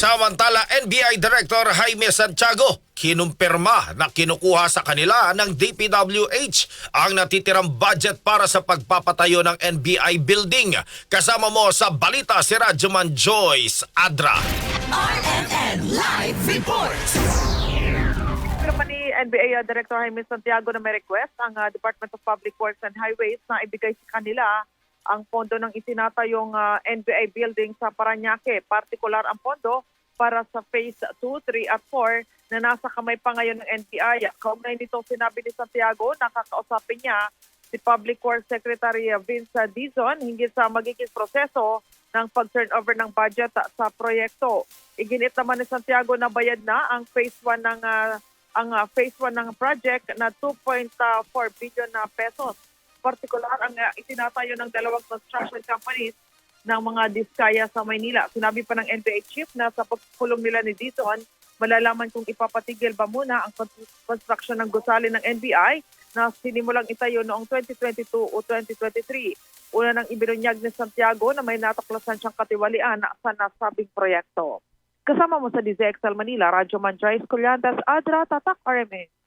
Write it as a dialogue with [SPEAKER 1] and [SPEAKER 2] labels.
[SPEAKER 1] Samantala, NBI Director Jaime Santiago kinumpirma na kinukuha sa kanila ng DPWH ang natitirang budget para sa pagpapatayo ng NBI building. Kasama mo sa balita si Radyoman Joyce Adra.
[SPEAKER 2] RMN Live Report.
[SPEAKER 3] Ni NBA uh, Director Jaime Santiago na may request ang uh, Department of Public Works and Highways na ibigay sa kanila ang pondo ng itinatayong uh, NBA building sa Paranaque. Partikular ang pondo para sa Phase 2, 3 at 4 na nasa kamay pa ngayon ng NBI. Kaugnay nito sinabi ni Santiago, nakakausapin niya si Public Works Secretary Vince Dizon hinggil sa magiging proseso ng pag-turnover ng budget sa proyekto. Iginit naman ni Santiago na bayad na ang phase 1 ng uh, ang uh, phase 1 ng project na 2.4 billion na pesos. Partikular ang uh, itinatayo ng dalawang construction companies ng mga diskaya sa Maynila. Sinabi pa ng NPA chief na sa pagpulong nila ni Dizon, malalaman kung ipapatigil ba muna ang construction ng gusali ng NBI na sinimulang itayo noong 2022 o 2023. Una nang ibinunyag ni Santiago na may natuklasan siyang katiwalian sa nasabing proyekto. Kasama mo sa DZXL Manila, Radyo Man Joyce Colyandas, Adra, Tatak, RMA.